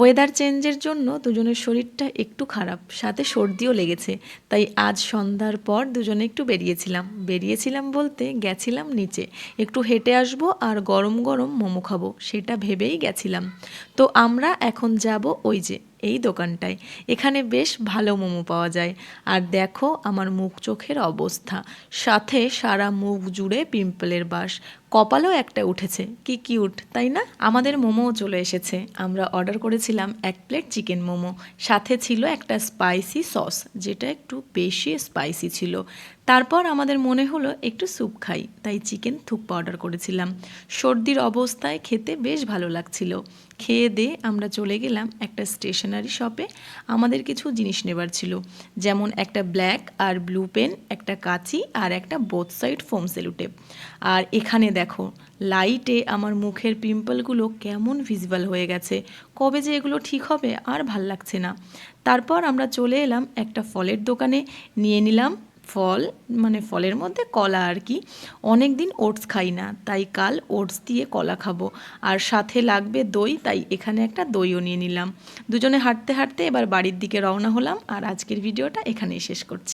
Weather চেঞ্জের জন্য দুজনের শরীরটা একটু খারাপ, সাথে সর্দিও লেগেছে। তাই আজ সন্ধ্যার পর দুজনে একটু বেরিয়েছিলাম। বেরিয়েছিলাম বলতে গেছিলাম নিচে। একটু হেঁটে আসব আর গরম গরম মোমো খাব, সেটা ভেবেই গেছিলাম। তো আমরা এখন যাব ওই যে, এই দোকানটায়। এখানে বেশ ভালো মোমো পাওয়া যায়। আর দেখো আমার মুখ চোখের অবস্থা। সাথে সারা মুখ জুড়ে পিম্পলের বাস। কপালও একটা উঠেছে। কি কিউট, তাই না? আমাদের মোমোও চলে এসেছে। আমরা অর্ডার করেছিলাম এক প্লেট চিকেন মোমো। সাথে ছিল একটা স্পাইসি সস, যেটা একটু বেশি স্পাইসি ছিল। তারপর আমাদের মনে হলো একটু স্যুপ খাই, তাই চিকেন থুপ্পা অর্ডার করেছিলাম। সর্দির অবস্থায় খেতে বেশ ভালো লাগছিল। খেয়ে দিয়ে আমরা চলে গেলাম একটা স্টেশনারি শপে। আমাদের কিছু জিনিস নেবার ছিল, যেমন একটা ব্ল্যাক আর ব্লু পেন, একটা কাঁচি আর একটা বোথ সাইড ফোম সেলুটেপ আর এখানে দেখো লাইটে আমার মুখের পিম্পলগুলো কেমন ভিজিবল হয়ে গেছে, কবে যে এগুলো ঠিক হবে আর ভালো লাগছে না। তারপর আমরা চলে এলাম একটা ফলের দোকানে, নিয়ে নিলাম ফল মানে ফলের মধ্যে কলা আর কি। অনেক দিন ওটস খাই না, তাই কাল ওটস দিয়ে কলা খাব। আর সাথে লাগবে দই, তাই এখানে একটা দইও নিয়ে নিলাম। দুজনে হাঁটতে হাঁটতে এবার বাড়ির দিকে রওনা হলাম, আর আজকের ভিডিওটা এখানেই শেষ করছি।